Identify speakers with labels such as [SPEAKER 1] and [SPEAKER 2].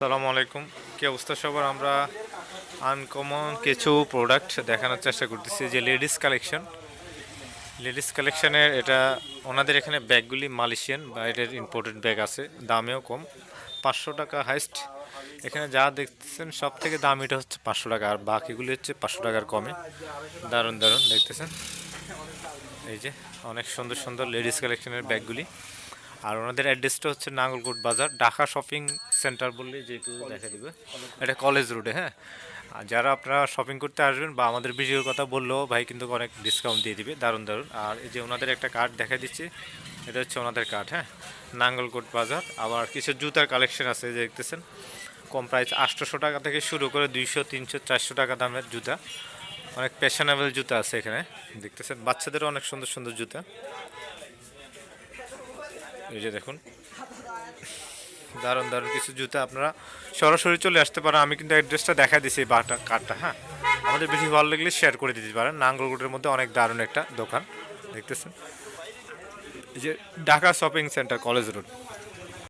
[SPEAKER 1] আসসালামু আলাইকুম। কি অবস্থা সবার? আমরা আনকমন কিছু প্রোডাক্ট দেখানোর চেষ্টা করতেছি, যে লেডিস কালেকশন লেডিস কালেকশনের এটা ওনাদের এখানে ব্যাগগুলি মালয়েশিয়ান বা এটার ইম্পোর্টেড ব্যাগ আছে, দামেও কম। পাঁচশো টাকা হাইস্ট এখানে যা দেখতেছেন সব থেকে দাম এটা হচ্ছে পাঁচশো টাকা, আর বাকিগুলি হচ্ছে পাঁচশো টাকার কমে। দারুণ দারুণ, দেখতেছেন? এই যে অনেক সুন্দর সুন্দর লেডিস কালেকশনের ব্যাগগুলি। আর ওনাদের অ্যাড্রেসটা হচ্ছে নাঙ্গলকোট বাজার ঢাকা শপিং সেন্টার বললে যেহেতু দেখা দিবে। এটা কলেজ রোডে হ্যাঁ? আর যারা আপনারা শপিং করতে আসবেন বা আমাদের ভিডিওর কথা বললেও ভাই কিন্তু অনেক ডিসকাউন্ট দিয়ে দিবে দারুণ দারুণ। আর এই যে ওনাদের একটা কার্ড দেখা দিচ্ছি এটা হচ্ছে ওনাদের কার্ড হ্যাঁ? নাঙ্গলকোট বাজার। আবার কিছু জুতার কালেকশন আছে যে দেখতেছেন। কম প্রাইস আটশোশো টাকা থেকে শুরু করে দুইশো তিনশো চারশো টাকা দামের জুতা। অনেক ফ্যাশনেবল জুতা আছে এখানে দেখতেছেন? বাচ্চাদেরও অনেক সুন্দর সুন্দর জুতা। এই যে দেখুন। দারুণ দারুণ কিছু জুতা আপনারা সরাসরি চলে আসতে পারেন। আমি কিন্তু অ্যাড্রেসটা দেখা এই বাটা কার্ডটা হ্যাঁ? আমাদের বেশি ভালো লাগলে শেয়ার করে দিতে পারেন। নাঙ্গলকোটের মধ্যে অনেক দারুণ একটা দোকান, দেখতেছেন। এই যে Dhaka shopping centre college road